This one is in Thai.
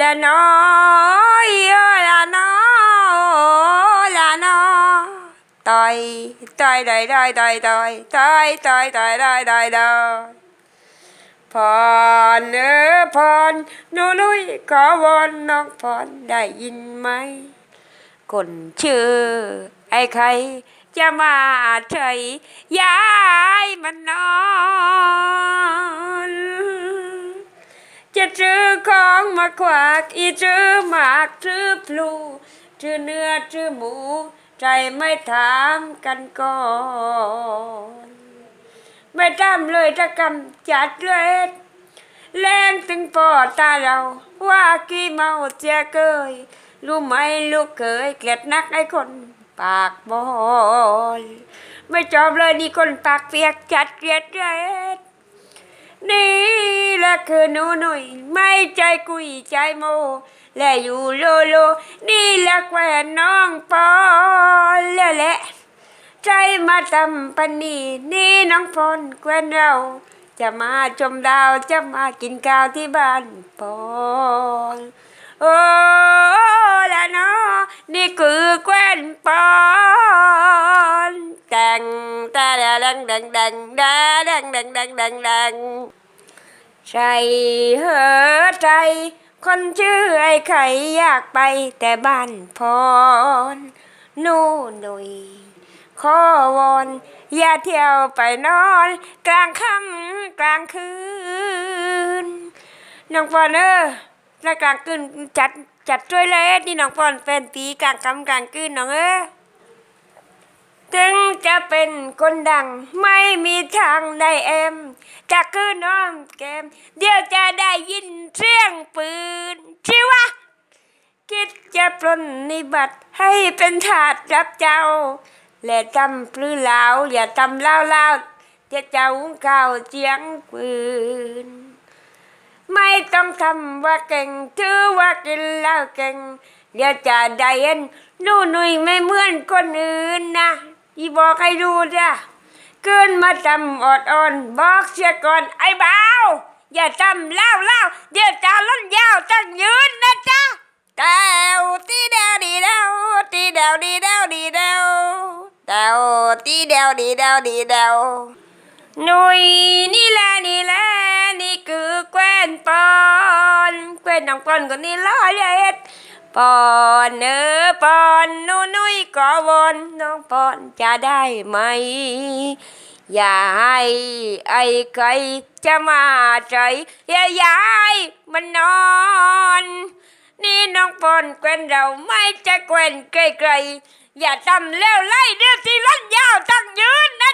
ละน้อยโอ้ละน้อยละน้อยต่อยต่อยต่อยต่อยต่อยต่อยต่อยต่อยต่อยต่อยต่อยต่อยพรเออพรนูนุ้ยขอวอนน้องพรได้ยินไหมคนชื่อ ไอ้ใคร จะมาเฉยย้ายมันนอน จื้อของมาขวากอีซื้อหมากซื้อพลูซื้อเนื้อซื้อหมู ใจไม่ถามกันก่อนไม่ทำเลยถ้ากำจัดเลยแรงถึงปอดตาเรา ว่ากี่เมาเจียเกยรู้ไหมลูกเคยเกลียดนักไอ้คนปากบอลไม่ชอบเลยนี่คนปากเปียกจัดเกลียดเร็ด นี่แหละคือหนูหนุ่ยไม่ใจกุยใจโม และอยู่โลโล นี่แหละแควนน้องปอนแล้วแหละ ใจมาทำปันนี่นี่น้องพรแควนเรา จะมาชมดาวจะมากินข้าวที่บ้านปอนโอ้ละเนาะนี่คือแควนปอน ดังดังดาดังดังดังดังดังใจเหอใจ คนชื่อไอ้ไข่อยากไปแต่บ้านพรนู่นหนุยขอวอนอย่าเที่ยวไปนอน กลางค่ำกลางคืนน้องฟอนเออแล้กลางคืนจัดจัดช่วยเลสนี่น้องฟอนแฟนตีกลางค่ำกลางคืนน้องเออ ถึงจะเป็นคนดัง ไม่มีทางได้เอ็มจะคือน้องแกม เดี๋ยวจะได้ยินเสียงปืนชิวะคิดจะปล้นนิบัติให้เป็นทาสรับเจ้า และจำปลื้อลาวอย่าทำเล่าเล่าจะเจ้าข่าวเจียงปืน ไม่ต้องทำว่าเก่งถือว่ากินเหล้าเก่งเดี๋ยวจะได้เห็นนูหนุ่ยไม่เหมือนคนอื่นนะ ที่บอกให้ดูจ้ะเกินมาทำอดอ่อนบอกเสียก่อนไอ้บ่าวอย่าทำเล่าเล่าเดี๋ยวจะล้นยาวตั้งยืนนะจ๊ะแตวตีเดวดีเดวตีเดวดีเดวดีเดวแตวตีเดวดีเดวดีเดวหนุ่ยนี่แหละนี่แหละนี่คือแควนปอนแควนน้องปอนคนนี้ล้อเล็ดปอนเออปอนนูนุ้ย ก็วอนน้องปอนจะได้ไหม อย่าให้ไอ้ใครจะมาใจอย่ายายมันนอน นี่น้องปอนแควนเราไม่จะแควนไกลๆอย่าทำเล้วไล่เดือดที่ล้นยาวตั้งยืนนะ